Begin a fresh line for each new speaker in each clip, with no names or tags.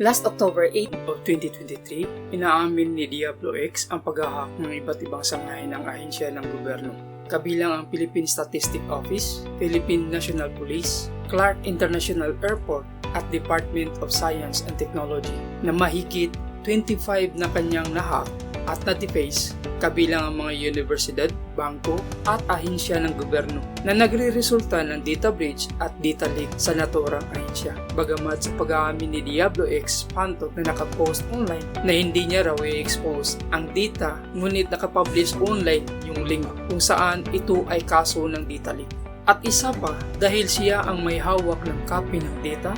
Last October 8 of 2023, inaamin ni Diablo X ang paghahak ng iba't ibang sangay ng ahensya ng gobyerno, kabilang ang Philippine Statistic Office, Philippine National Police, Clark International Airport at Department of Science and Technology na mahigit 25 na kanyang nahak at na-deface kabilang ang mga universidad, bangko at ahensya ng gobyerno na nagre-resulta ng data breach at data leak sa naturang ahensya. Bagamat sa pag-aamin ni Diablo X Pantok na nakapost online na hindi niya raw i-expose ang data ngunit nakapublish online yung link kung saan ito ay kaso ng data leak. At isa pa, dahil siya ang may hawak ng copy ng data,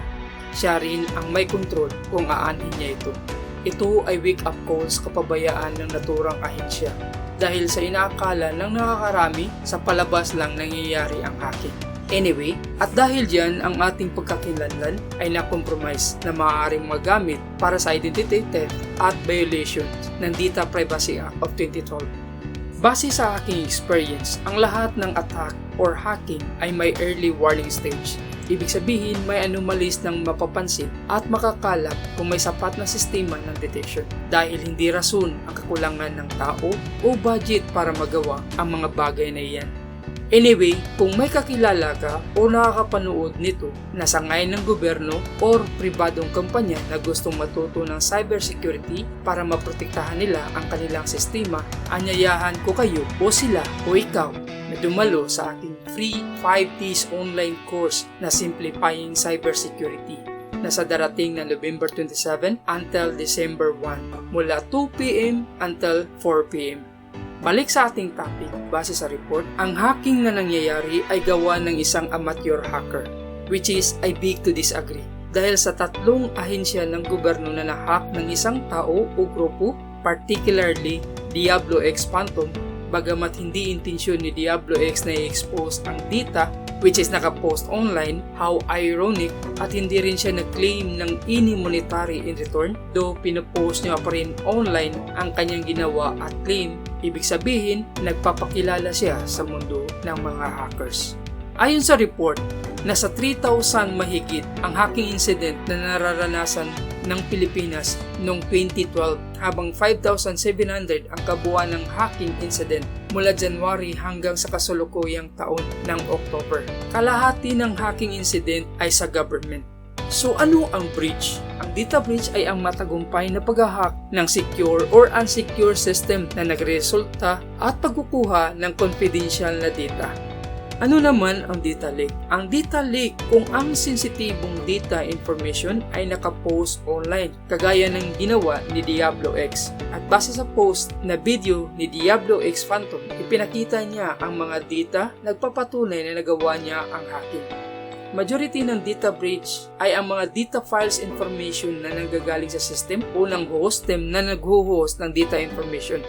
siya rin ang may control kung aanin niya ito. Ito ay wake-up calls kapabayaan ng naturang ahensya dahil sa inaakala ng nakakarami sa palabas lang nangyayari ang hacking. Anyway, at dahil dyan ang ating pagkakilanlan ay na-compromise na maaaring magamit para sa identity theft at violation ng Data Privacy Act of 2012. Base sa aking experience, ang lahat ng attack or hacking ay may early warning stage Ibig sabihin may anomalies ng mapapansin at makakalap kung may sapat na sistema ng detection dahil hindi rason ang kakulangan ng tao o budget para magawa ang mga bagay na iyan. Anyway, kung may kakilala ka o nakakapanood nito na sangay ng gobyerno or pribadong kampanya na gustong matuto ng cybersecurity para maprotektahan nila ang kanilang sistema, anyayahan ko kayo o sila o ikaw na dumalo sa aking free 5 days online course na Simplifying Cybersecurity na sa darating na November 27 until December 1 mula 2pm until 4pm. Balik sa ating topic, base sa report, ang hacking na nangyayari ay gawa ng isang amateur hacker, which is I beg to disagree. Dahil sa tatlong ahensya ng gobyerno na nahack ng isang tao o grupo, particularly Diablo X Phantom, bagamat hindi intensyon ni Diablo X na i-expose ang data which is nakapost online, how ironic at hindi rin siya nag-claim ng any monetary in return though pinopost niya pa rin online ang kanyang ginawa at claim ibig sabihin nagpapakilala siya sa mundo ng mga hackers. Ayon sa report, nasa 3,000 mahigit ang hacking incident na nararanasan ng Pilipinas noong 2012 habang 5,700 ang kabuuan ng hacking incident mula January hanggang sa kasulukuyang taon ng October. Kalahati ng hacking incident ay sa government. So ano ang breach? Ang data breach ay ang matagumpay na pag-hack ng secure or unsecure system na nagresulta at pagkukuha ng confidential na data. Ano naman ang data leak? Ang data leak kung ang sensitibong data information ay nakapost online, kagaya ng ginawa ni Diablo X. At base sa post na video ni Diablo X Phantom, ipinakita niya ang mga data nagpapatunay na nagawa niya ang hacking. Majority ng data breach ay ang mga data files information na nanggagaling sa system o ng host system na nag-host ng data information,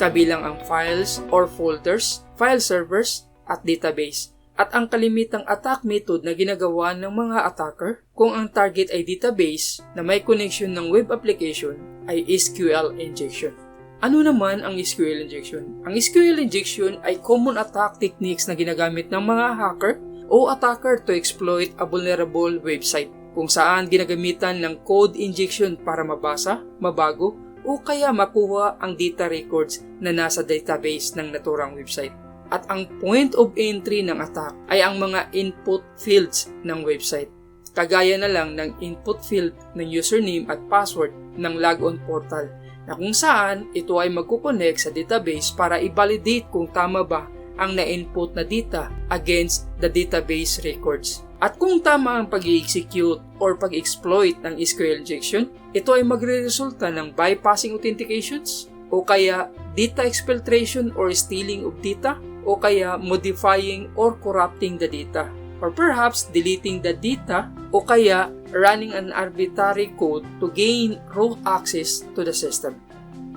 kabilang ang files or folders, file servers, at database at ang kalimitang attack method na ginagawa ng mga attacker kung ang target ay database na may connection ng web application ay SQL injection. Ano naman ang SQL injection? Ang SQL injection ay common attack techniques na ginagamit ng mga hacker o attacker to exploit a vulnerable website kung saan ginagamitan ng code injection para mabasa, mabago, o kaya makuha ang data records na nasa database ng naturang website at ang point of entry ng attack ay ang mga input fields ng website. Kagaya na lang ng input field ng username at password ng logon portal na kung saan ito ay magkukonect sa database para i-validate kung tama ba ang na-input na data against the database records. At kung tama ang pag-execute or pag-exploit ng SQL injection, ito ay magre-resulta ng bypassing authentications o kaya data exfiltration or stealing of data? O kaya modifying or corrupting the data? Or perhaps deleting the data? O kaya running an arbitrary code to gain root access to the system.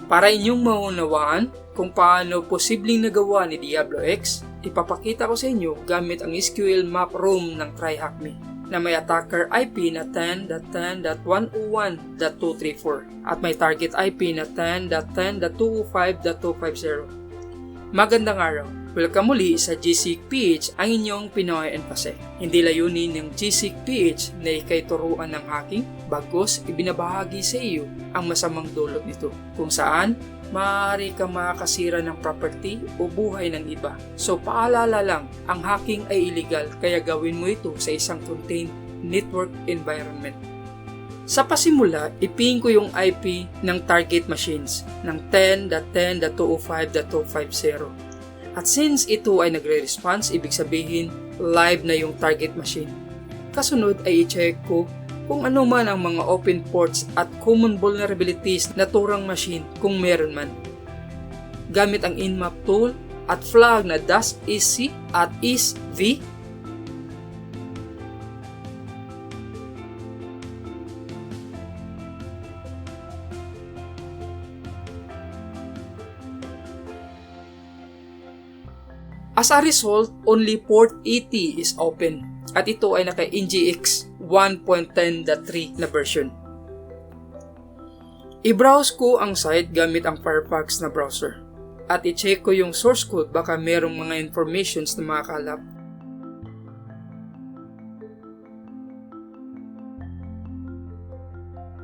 Para inyong maunawaan kung paano posibleng nagawa ni Diablo X, ipapakita ko sa inyo gamit ang SQL map room ng TryHackMe na may attacker IP na 10.10.101.234 at may target IP na 10.10.205.250. Magandang araw! Welcome muli sa GSIC PH ang inyong Pinoy Enfase. Hindi layunin ng GSIC PH na ikay turuan ng hacking, bagos ibinabahagi sa iyo ang masamang dulot nito kung saan maaari kang makakasira ng property o buhay ng iba. So paalala lang, ang hacking ay illegal kaya gawin mo ito sa isang contained network environment. Sa pasimula, iping ko yung IP ng target machines ng 10.10.205.250. At since ito ay nagre-response, ibig sabihin live na yung target machine. Kasunod ay i-check ko kung ano man ang mga open ports at common vulnerabilities na turang machine kung meron man. Gamit ang Nmap tool at flag na dash -ec at -isv As a result, only port 80 is open at ito ay naka NGX 1.10.3 na version. I-browse ko ang site gamit ang Firefox na browser at i-check ko yung source code baka merong mga informations na makakalap.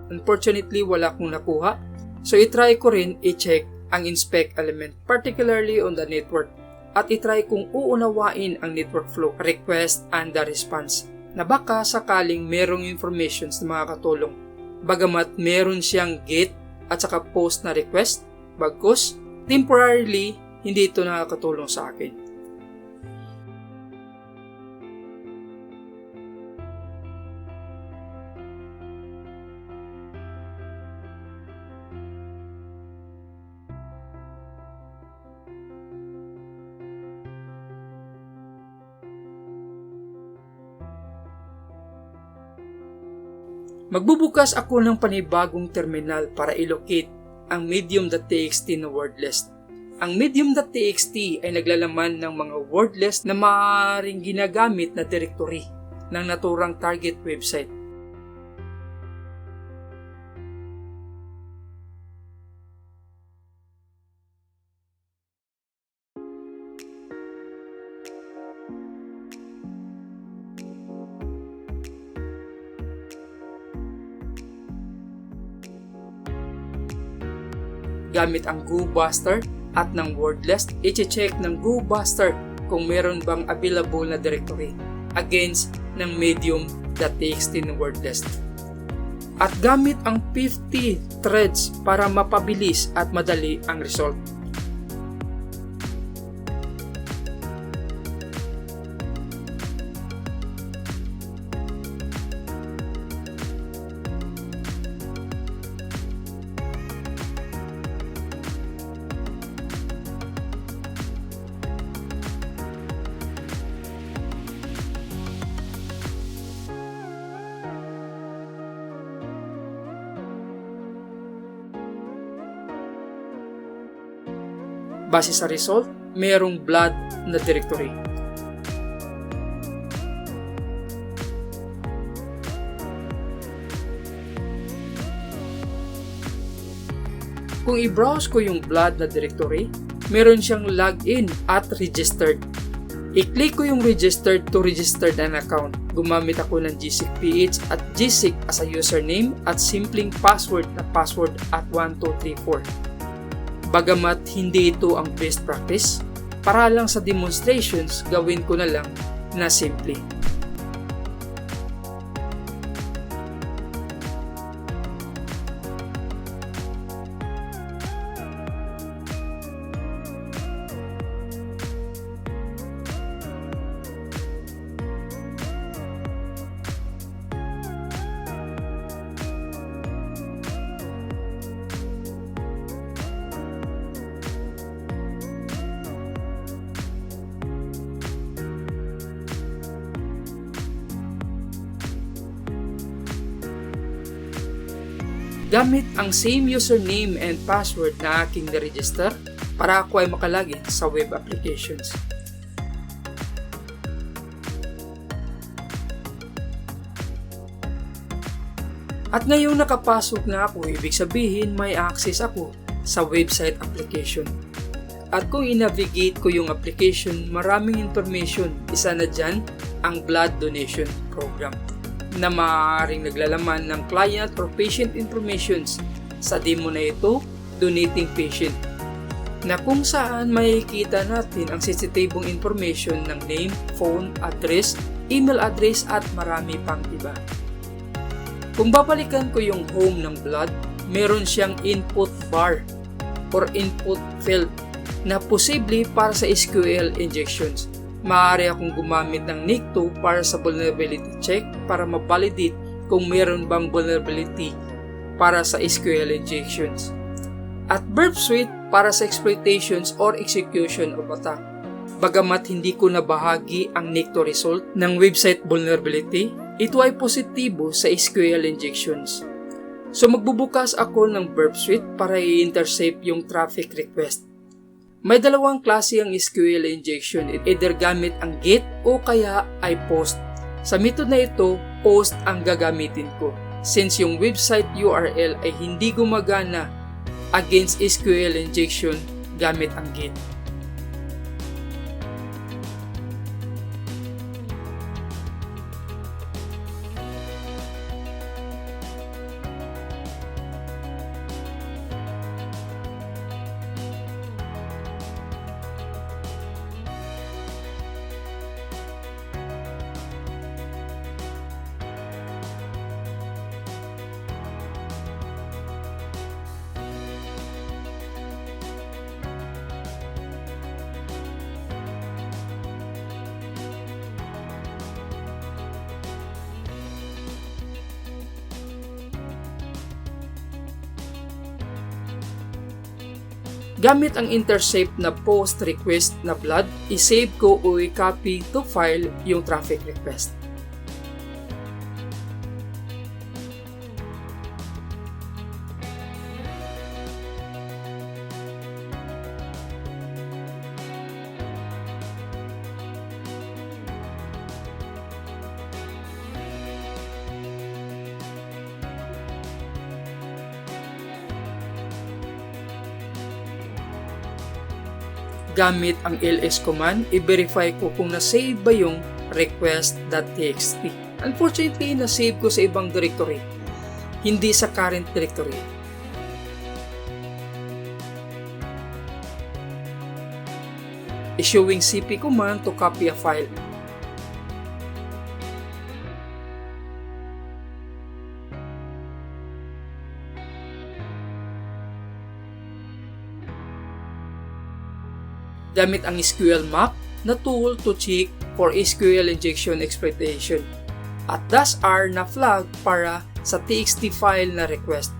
Unfortunately, wala akong nakuha. So, i-try ko rin i-check ang inspect element, particularly on the network at itry kung uunawain ang network flow, request, and the response na baka sakaling merong informations na makakatulong. Bagamat meron siyang get at saka post na request, bagkus, temporarily, hindi ito nakakatulong sa akin. Magbubukas ako ng panibagong terminal para ilocate ang medium.txt na word list. Ang medium.txt ay naglalaman ng mga word list na maaaring ginagamit na directory ng naturang target website. Gamit ang GoBuster at ng Wordlist, i-check ng GoBuster kung meron bang available na directory against ng medium.txt ng Wordlist. At gamit ang 50 threads para mapabilis at madali ang result. Base sa result, mayroong blood na directory. Kung i-browse ko yung blood na directory, meron siyang login at registered. I-click ko yung registered to registered an account. Gumamit ako ng GSIC PH at GSIC as a username at simpleng password na password at 1234. Bagamat hindi ito ang best practice, para lang sa demonstrations gawin ko na lang na simple. Gamit ang same username and password na aking na-register para ako ay makalagin sa web applications. At ngayong nakapasok na ako, ibig sabihin may access ako sa website application. At kung i-navigate ko yung application, maraming information. Isa na dyan, ang blood donation program na maaaring naglalaman ng client or patient informations. Sa demo na ito, donating patient na kung saan makikita natin ang sensitibong information ng name, phone, address, email address at marami pang iba. Kung babalikan ko yung home ng blood, meron siyang input bar or input field na posible para sa SQL injections. Maaari akong gumamit ng NIC2 para sa vulnerability check para ma-validate kung meron bang vulnerability para sa SQL injections. At Burp Suite para sa exploitations or execution of attack. Bagamat hindi ko nabahagi ang NIC2 result ng website vulnerability, ito ay positibo sa SQL injections. So magbubukas ako ng Burp Suite para i-intercept yung traffic request. May dalawang klase ang SQL injection, either gamit ang GET o kaya ay POST. Sa method na ito, POST ang gagamitin ko since yung website URL ay hindi gumagana against SQL injection gamit ang GET. Gamit ang intercept na post request na blood, isave ko o i-copy to file yung traffic request. Gamit ang ls command, i-verify ko kung na-save ba yung request.txt. Unfortunately, na-save ko sa ibang directory, hindi sa current directory. Issuing cp command to copy a file. Gamit ang SQL map na tool to check for SQL injection exploitation at dash R na flag para sa TXT file na request.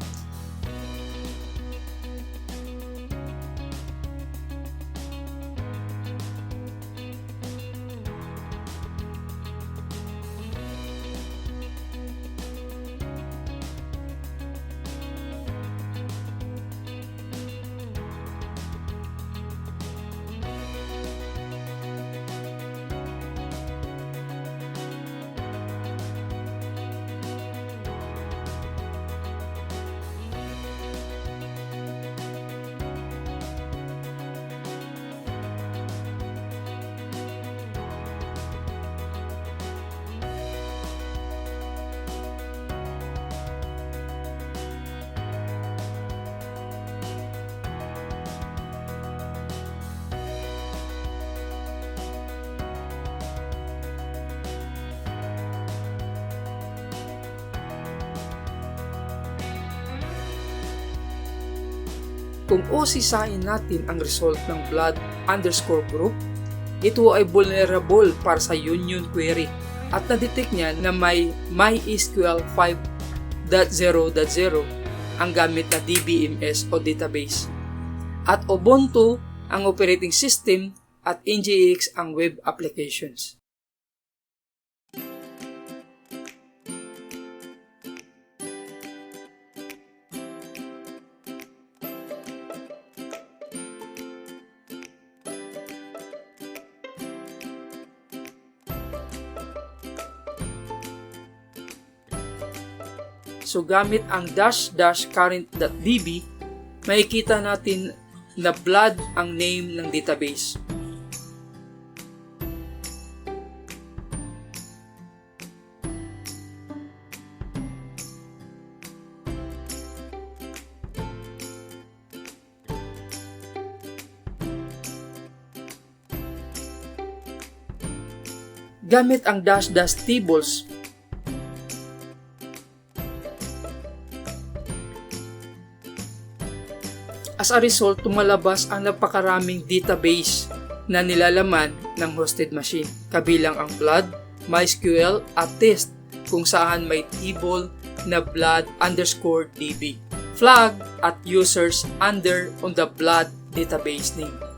Kung osisain natin ang result ng blood underscore group, ito ay vulnerable para sa union query at na-detect niya na may MySQL 5.0.0 ang gamit na DBMS o database. At Ubuntu ang operating system at NGX ang web applications. So gamit ang dash dash current.db, makikita natin na blood ang name ng database. Gamit ang dash dash tables As a result, tumalabas ang napakaraming database na nilalaman ng hosted machine, kabilang ang blood, MySQL at test kung saan may table na blood underscore db. Flag at users under on the blood database name.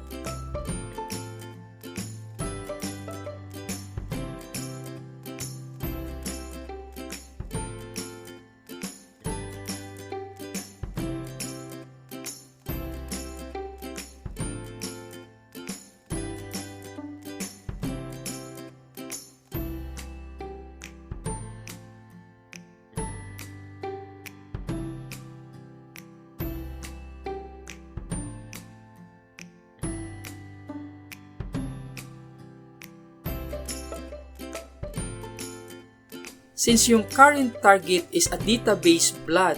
Since yung current target is a database blood,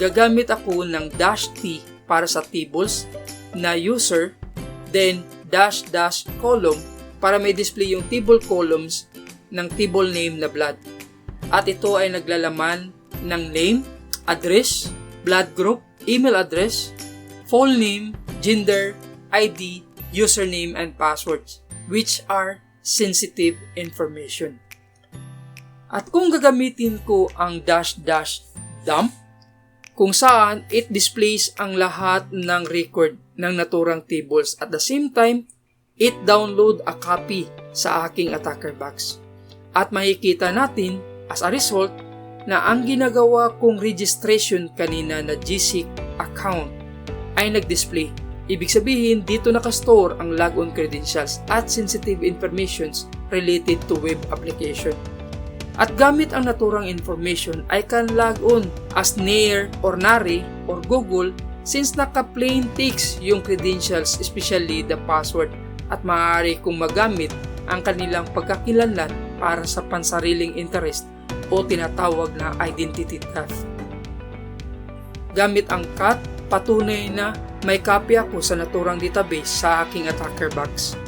gagamit ako ng dash T para sa tables na user, then dash dash column para may display yung table columns ng table name na blood. At ito ay naglalaman ng name, address, blood group, email address, full name, gender, ID, username, and passwords, which are sensitive information. At kung gagamitin ko ang dash dash dump, kung saan it displays ang lahat ng record ng naturang tables at the same time, it download a copy sa aking attacker box. At makikita natin as a result na ang ginagawa kong registration kanina na GSIC account ay nag-display. Ibig sabihin, dito nakastore ang logon credentials at sensitive informations related to web application. At gamit ang naturang information, I can log on as Nair or Nari or Google since naka-plain text yung credentials, especially the password at maaari kong magamit ang kanilang pagkakilanlan para sa pansariling interest o tinatawag na identity theft. Gamit ang CAT, patunay na may copy ako sa naturang database sa aking attacker box.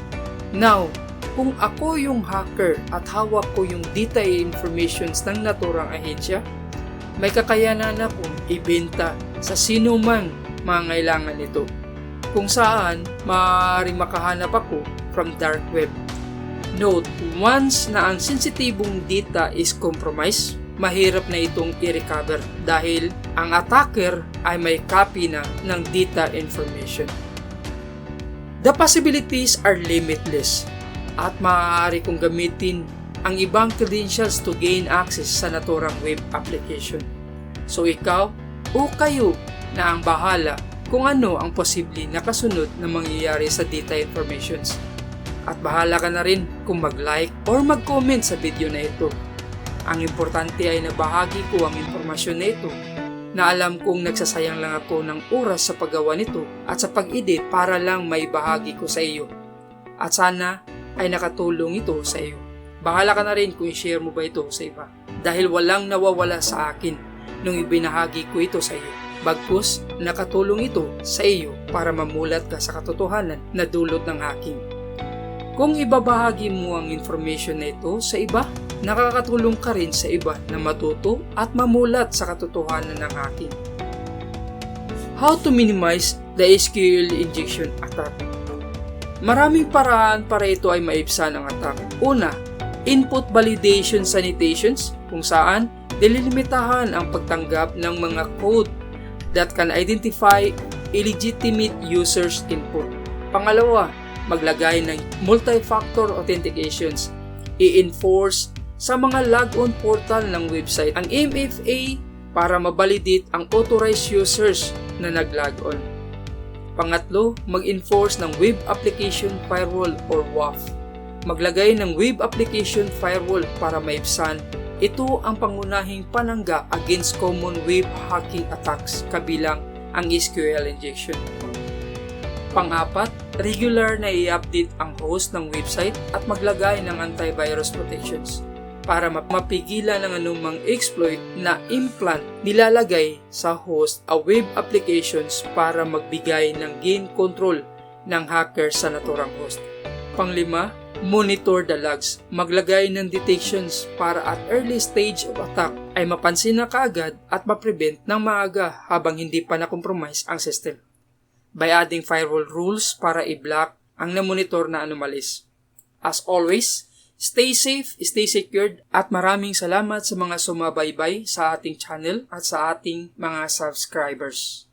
Now, kung ako yung hacker at hawak ko yung data informations ng naturang ahensya, may kakayanan akong ibenta sa sino man mangailangan nito. Kung saan, maaaring makahanap ako from dark web. Note, once na ang sensitibong data is compromised, mahirap na itong i-recover dahil ang attacker ay may copy na ng data information. The possibilities are limitless at maaari kong gamitin ang ibang credentials to gain access sa naturang web application. So ikaw o kayo na ang bahala kung ano ang posible na kasunod na mangyayari sa data informations. At bahala ka na rin kung mag-like or mag-comment sa video na ito. Ang importante ay nabahagi ko ang impormasyon na ito na alam kong nagsasayang lang ako ng oras sa paggawa nito at sa pag-edit para lang may bahagi ko sa iyo. At sana ay nakatulong ito sa iyo. Bahala ka na rin kung i-share mo ba ito sa iba. Dahil walang nawawala sa akin nung ibinahagi ko ito sa iyo. Bagkus, nakatulong ito sa iyo para mamulat ka sa katotohanan na dulot ng aking. Kung ibabahagi mo ang information na ito sa iba, nakakatulong ka rin sa iba na matuto at mamulat sa katotohanan ng akin. How to minimize the SQL injection attack? Maraming paraan para ito ay maibsan ang attack. Una, input validation sanitations kung saan delilimitahan ang pagtanggap ng mga code that can identify illegitimate users input. Pangalawa, maglagay ng multi-factor authentications. I-enforce sa mga logon portal ng website ang MFA para mabalidate ang authorized users na nag-log-on. Pangatlo, mag-enforce ng Web Application Firewall or WAF. Maglagay ng Web Application Firewall para maibsan. Ito ang pangunahing panangga against common web hacking attacks kabilang ang SQL injection. Pang-apat, regular na i-update ang host ng website at maglagay ng antivirus protections para map- mapigilan ng anumang exploit na implant nilalagay sa host a web applications para magbigay ng gain control ng hacker sa naturang host. Panglima, monitor the logs. Maglagay ng detections para at early stage of attack ay mapansin na kaagad at ma-prevent ng maaga habang hindi pa na-compromise ang system. By adding firewall rules para i-block ang na-monitor na anomalies. As always, stay safe, stay secured at maraming salamat sa mga sumabaybay sa ating channel at sa ating mga subscribers.